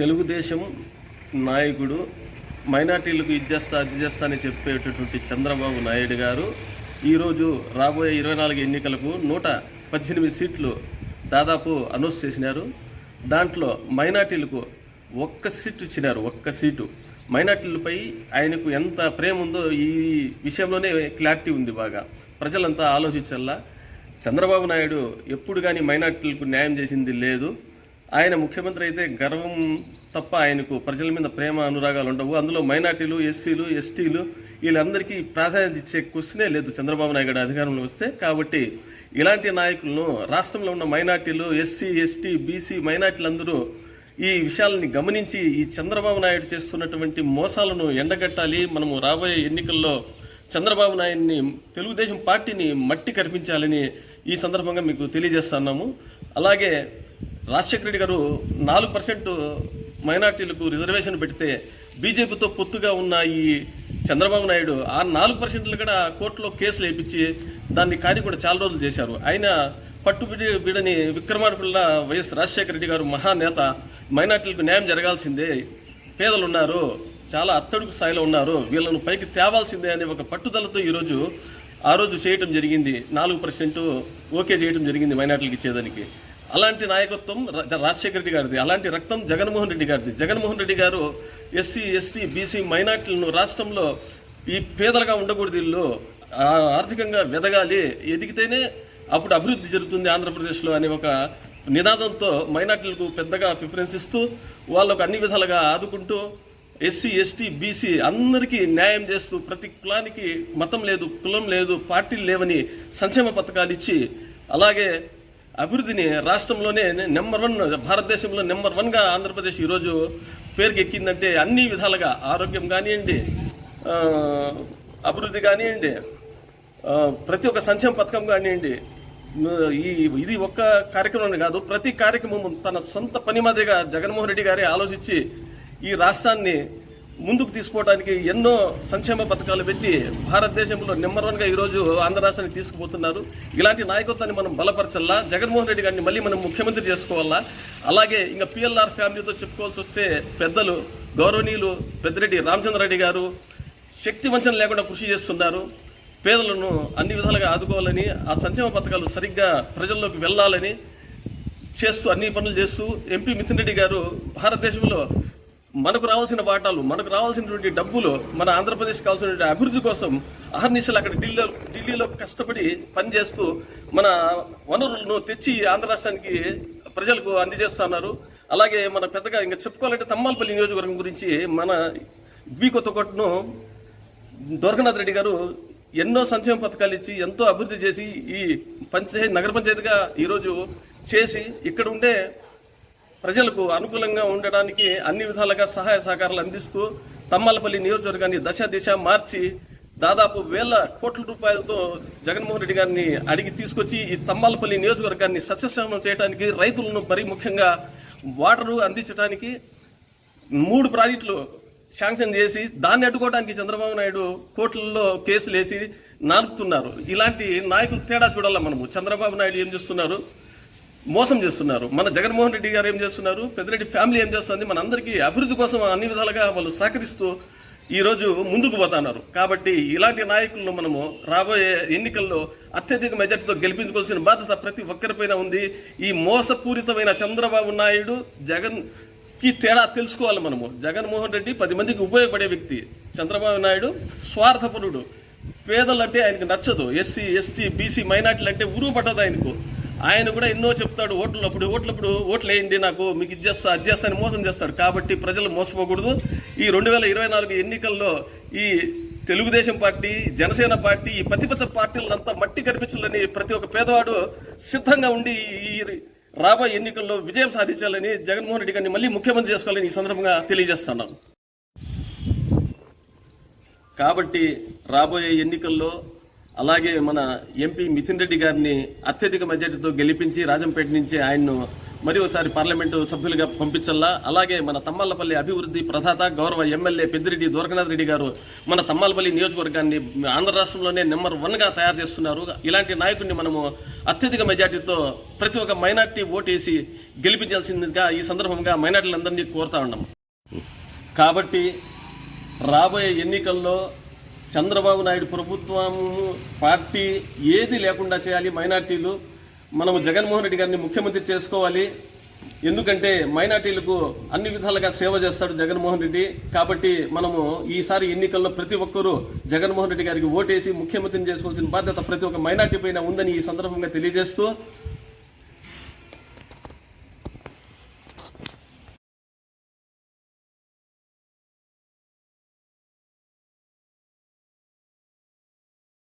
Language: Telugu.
తెలుగుదేశం నాయకుడు మైనార్టీలకు ఇది చేస్తా అది చేస్తా అని చెప్పేటటువంటి చంద్రబాబు నాయుడు గారు ఈరోజు రాబోయే ఇరవై నాలుగు ఎన్నికలకు నూట పద్దెనిమిది సీట్లు దాదాపు అనౌన్స్ చేసినారు. దాంట్లో మైనార్టీలకు ఒక్క సీటు ఇచ్చినారు ఒక్క సీటు. మైనార్టీలపై ఆయనకు ఎంత ప్రేమ ఉందో ఈ విషయంలోనే క్లారిటీ ఉంది బాగా. ప్రజలంతా ఆలోచించల్లా. చంద్రబాబు నాయుడు ఎప్పుడు కానీ మైనార్టీలకు న్యాయం చేసింది లేదు. ఆయన ముఖ్యమంత్రి అయితే గర్వం తప్ప ఆయనకు ప్రజల మీద ప్రేమ అనురాగాలు ఉండవు. అందులో మైనార్టీలు ఎస్సీలు ఎస్టీలు వీళ్ళందరికీ ప్రాధాన్యత ఇచ్చే క్వశ్చనే లేదు చంద్రబాబు నాయుడు గారు అధికారంలో వస్తే. కాబట్టి ఇలాంటి నాయకులను రాష్ట్రంలో ఉన్న మైనార్టీలు ఎస్సీ ఎస్టీ బీసీ మైనార్టీలందరూ ఈ విషయాలని గమనించి ఈ చంద్రబాబు నాయుడు చేస్తున్నటువంటి మోసాలను ఎండగట్టాలి. మనము రాబోయే ఎన్నికల్లో చంద్రబాబు నాయుడిని తెలుగుదేశం పార్టీని మట్టి కనిపించాలని ఈ సందర్భంగా మీకు తెలియజేస్తున్నాము. అలాగే రాజశేఖర రెడ్డి గారు నాలుగు పర్సెంట్ మైనార్టీలకు రిజర్వేషన్ పెడితే బీజేపీతో పొత్తుగా ఉన్న ఈ చంద్రబాబు నాయుడు ఆ నాలుగు పర్సెంట్లు కూడా కోర్టులో కేసులు వేయించి దాన్ని కానీ కూడా చాలా రోజులు చేశారు. ఆయన పట్టుబిడి బిడని విక్రమార్కుల వైఎస్ రాజశేఖర రెడ్డి గారు మహానేత మైనార్టీలకు న్యాయం జరగాల్సిందే. పేదలు ఉన్నారు. చాలా అత్తడుగు స్థాయిలో ఉన్నారు. వీళ్ళను పైకి తేవాల్సిందే అనే ఒక పట్టుదలతో ఈరోజు ఆ రోజు చేయటం జరిగింది. నాలుగు పర్సెంట్ ఓకే చేయటం జరిగింది మైనార్టీలకు ఇచ్చేదానికి. అలాంటి నాయకత్వం రాజశేఖర రెడ్డి గారిది. అలాంటి రక్తం జగన్మోహన్ రెడ్డి గారిది. జగన్మోహన్ రెడ్డి గారు ఎస్సీ ఎస్టీ బీసీ మైనార్టీలను రాష్ట్రంలో ఈ పేదలుగా ఉండకూడదు వీళ్ళు ఆర్థికంగా వెదగాలి ఎదిగితేనే అప్పుడు అభివృద్ధి జరుగుతుంది ఆంధ్రప్రదేశ్లో అనే ఒక నినాదంతో మైనార్టీలకు పెద్దగా ప్రిఫరెన్స్ ఇస్తూ వాళ్ళకు అన్ని విధాలుగా ఆదుకుంటూ ఎస్సీ ఎస్టీ బీసీ అందరికీ న్యాయం చేస్తూ ప్రతి కులానికి మతం లేదు కులం లేదు పార్టీలు లేవని సంక్షేమ పథకాలు ఇచ్చి అలాగే అభివృద్ధిని రాష్ట్రంలోనే నెంబర్ వన్ భారతదేశంలో నెంబర్ వన్గా ఆంధ్రప్రదేశ్ ఈరోజు పేరుకెక్కిందంటే అన్ని విధాలుగా ఆరోగ్యం కానివ్వండి అభివృద్ధి కానివ్వండి ప్రతి ఒక్క సంక్షేమ పథకం కానివ్వండి ఈ ఇది ఒక్క కార్యక్రమం కాదు ప్రతి కార్యక్రమం తన సొంత పని మాదిరిగా జగన్మోహన్ రెడ్డి గారే ఆలోచించి ఈ రాష్ట్రాన్ని ముందుకు తీసుకోవడానికి ఎన్నో సంక్షేమ పథకాలు పెట్టి భారతదేశంలో నెంబర్ వన్గా ఈరోజు ఆంధ్ర రాష్ట్రాన్ని తీసుకుపోతున్నారు. ఇలాంటి నాయకత్వాన్ని మనం బలపరచల్లా జగన్మోహన్ రెడ్డి గారిని మళ్ళీ మనం ముఖ్యమంత్రి చేసుకోవాలా? అలాగే ఇంకా పిఎల్ఆర్ ఫ్యామిలీతో చెప్పుకోవాల్సి వస్తే పెద్దలు గౌరవనీయులు పెద్దిరెడ్డి రామచంద్రరెడ్డి గారు శక్తి వంచన లేకుండా కృషి చేస్తున్నారు. పేదలను అన్ని విధాలుగా ఆదుకోవాలని ఆ సంక్షేమ పథకాలు సరిగ్గా ప్రజల్లోకి వెళ్ళాలని చేస్తూ అన్ని పనులు చేస్తూ ఎంపీ మిథున్ రెడ్డి గారు భారతదేశంలో మనకు రావాల్సిన వాటాలు మనకు రావాల్సినటువంటి డబ్బులు మన ఆంధ్రప్రదేశ్ కావాల్సినటువంటి అభివృద్ధి కోసం అహర్నిశలు అక్కడ ఢిల్లీలో ఢిల్లీలో కష్టపడి పనిచేస్తూ మన వనరులను తెచ్చి ఆంధ్ర రాష్ట్రానికి ప్రజలకు అందజేస్తున్నారు అలాగే మన పెద్దగా ఇంకా చెప్పుకోవాలంటే తమ్మాలపల్లి నియోజకవర్గం గురించి మన బి కొత్తకోటను దొరకనాథ్ రెడ్డి గారు ఎన్నో సంక్షేమ పథకాలు ఇచ్చి ఎంతో అభివృద్ధి చేసి ఈ పంచాయతీ నగర పంచాయతీగా ఈరోజు చేసి ఇక్కడ ఉండే ప్రజలకు అనుకూలంగా ఉండడానికి అన్ని విధాలుగా సహాయ సహకారాలు అందిస్తూ తమ్మలపల్లి నియోజకవర్గాన్ని దశ దిశ మార్చి దాదాపు వేల కోట్ల రూపాయలతో జగన్మోహన్ రెడ్డి గారిని అడిగి తీసుకొచ్చి ఈ తమ్మలపల్లి నియోజకవర్గాన్ని సస్యశ్యామం చేయడానికి రైతులను మరి ముఖ్యంగా వాటరు అందించడానికి మూడు ప్రాజెక్టులు శాంక్షన్ చేసి దాన్ని అడ్డుకోవడానికి చంద్రబాబు నాయుడు కోర్టులలో కేసులు వేసి నాలుపుతున్నారు. ఇలాంటి నాయకులు తేడా చూడాలి మనము? చంద్రబాబు నాయుడు ఏం చేస్తున్నారు? మోసం చేస్తున్నారు. మన జగన్మోహన్ రెడ్డి గారు ఏం చేస్తున్నారు? పెద్దిరెడ్డి ఫ్యామిలీ ఏం చేస్తుంది? మన అందరికీ అభివృద్ధి కోసం అన్ని విధాలుగా వాళ్ళు సహకరిస్తూ ఈ రోజు ముందుకు పోతున్నారు. కాబట్టి ఇలాంటి నాయకులను మనము రాబోయే ఎన్నికల్లో అత్యధిక మెజార్టీతో గెలిపించుకోవాల్సిన బాధ్యత ప్రతి ఒక్కరిపైన ఉంది. ఈ మోసపూరితమైన చంద్రబాబు నాయుడు జగన్కి తేడా తెలుసుకోవాలి మనము. జగన్మోహన్ రెడ్డి పది మందికి ఉపయోగపడే వ్యక్తి చంద్రబాబు నాయుడు స్వార్థపరుడు. పేదలు అంటే ఆయనకు నచ్చదు. ఎస్సీ ఎస్టీ బీసీ మైనార్టీలు అంటే ఉరువు పట్టదు ఆయనకు. ఆయన కూడా ఎన్నో చెప్తాడు ఓట్లప్పుడు ఓట్లప్పుడు ఓట్లు వేయండి నాకు మీకు ఇది చేస్తా అది చేస్తా అని మోసం చేస్తాడు. కాబట్టి ప్రజలు మోసపోకూడదు. ఈ రెండు వేల ఇరవై నాలుగు ఎన్నికల్లో ఈ తెలుగుదేశం పార్టీ జనసేన పార్టీ ఈ ప్రతిపక్ష పార్టీలంతా మట్టి కనిపించాలని ప్రతి ఒక్క పేదవాడు సిద్ధంగా ఉండి ఈ రాబోయే ఎన్నికల్లో విజయం సాధించాలని జగన్మోహన్ రెడ్డి గారిని మళ్ళీ ముఖ్యమంత్రి చేసుకోవాలని ఈ సందర్భంగా తెలియజేస్తున్నాం కాబట్టి రాబోయే ఎన్నికల్లో అలాగే మన ఎంపీ మిథున్ రెడ్డి గారిని అత్యధిక మెజార్టీతో గెలిపించి రాజంపేట నుంచి ఆయన్ను మరి ఒకసారి పార్లమెంటు సభ్యులుగా పంపించల్లా. అలాగే మన తమ్మల్లపల్లి అభివృద్ధి ప్రధాత గౌరవ ఎమ్మెల్యే పెద్దిరెడ్డి దూరకనాథ్ రెడ్డి గారు మన తమ్మాలపల్లి నియోజకవర్గాన్ని ఆంధ్ర రాష్ట్రంలోనే నెంబర్ వన్గా తయారు చేస్తున్నారు. ఇలాంటి నాయకుడిని మనము అత్యధిక మెజార్టీతో ప్రతి ఒక్క మైనార్టీ ఓటేసి గెలిపించాల్సిందిగా ఈ సందర్భంగా మైనార్టీలందరినీ కోరుతా ఉన్నాం. కాబట్టి రాబోయే ఎన్నికల్లో చంద్రబాబు నాయుడు ప్రభుత్వం పార్టీ ఏది లేకుండా చేయాలి మైనార్టీలు మనము జగన్మోహన్ రెడ్డి గారిని ముఖ్యమంత్రి చేసుకోవాలి. ఎందుకంటే మైనార్టీలకు అన్ని విధాలుగా సేవ చేస్తాడు జగన్మోహన్ రెడ్డి. కాబట్టి మనము ఈసారి ఎన్నికల్లో ప్రతి ఒక్కరూ జగన్మోహన్ రెడ్డి గారికి ఓటేసి ముఖ్యమంత్రిని చేసుకోవాల్సిన బాధ్యత ప్రతి ఒక్క మైనార్టీ పైన ఉందని ఈ సందర్భంగా తెలియజేస్తూ